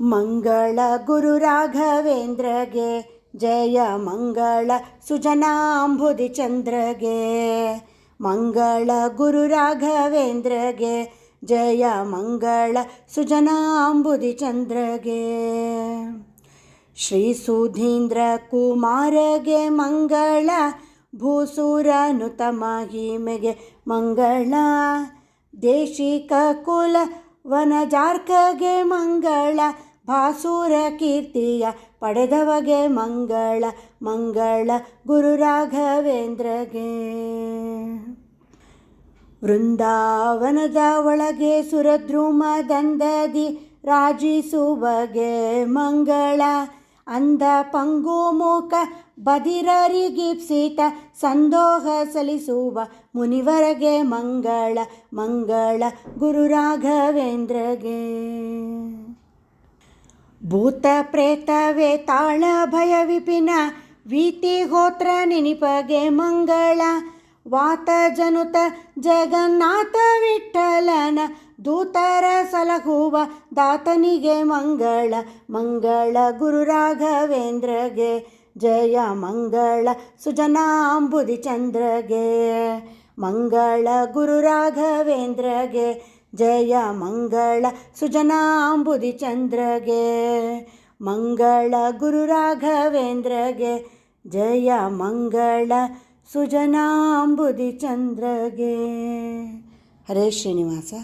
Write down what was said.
ಮಂಗಳ ಗುರು ರಾಘವೇಂದ್ರಗೆ, ಜಯ ಮಂಗಳ ಸುಜನಾಂಬುದಿ ಚಂದ್ರಗೆ. ಮಂಗಳ ಗುರು ರಾಘವೇಂದ್ರಗೆ, ಜಯ ಮಂಗಳ ಸುಜನಾಂಬುದಿ ಚಂದ್ರಗೆ. ಶ್ರೀ ಸುಧೀಂದ್ರ ಕುಮಾರಗೆ ಮಂಗಳ ಭೂಸುರನುತ ಮಹಿಮೆಗೆ ಮಂಗಳ. ದೇಶಿಕ ಕುಲ ವನಜಾರ್ಕಗೆ ಮಂಗಳ ಭಾಸುರ ಕೀರ್ತಿಯ ಪಡೆದವಗೆ ಮಂಗಳ ಮಂಗಳ ಗುರು ರಾಘವೇಂದ್ರಗೆ. ವೃಂದಾವನದ ಒಳಗೆ ಸುರದ್ರುಮದಂದದಿ ರಾಜಿಸುವಗೆ ಮಂಗಳ ಅಂದ ಪಂಗುಮುಖ ಬದಿರರಿಗಿಪ್ಸಿತ ಸಂದೋಹ ಸಲಿಸುವ ಮುನಿವರಗೆ ಮಂಗಳ ಮಂಗಳ ಗುರು ರಾಘವೇಂದ್ರಗೆ. ಭೂತ ಪ್ರೇತವೇ ತಾಳ ಭಯ ವಿಪಿನ, ವೀತಿ ಹೋತ್ರ ನಿನಿಪಗೆ ಮಂಗಳ. ವಾತ ಜನುತ ಜಗನ್ನಾಥ ವಿಠಲನ, ದೂತರ ಸಲಹುವ ದಾತನಿಗೆ ಮಂಗಳ. ಮಂಗಳ ಗುರು ರಾಘವೇಂದ್ರಗೆ, ಜಯ ಮಂಗಳ ಸುಜನಾಂಬುದಿ ಚಂದ್ರಗೆ. ಮಂಗಳ ಗುರು ರಾಘವೇಂದ್ರಗೆ ಜಯ ಮಂಗಳ ಸುಜನಾಂಬುದಿ ಚಂದ್ರಗೆ ಮಂಗಳ ಗುರು ರಾಘವೇಂದ್ರಗೆ ಜಯ ಮಂಗಳ ಸುಜನಾಂಬುದಿ ಚಂದ್ರಗೆ. ಹರೇ ಶ್ರೀನಿವಾಸ.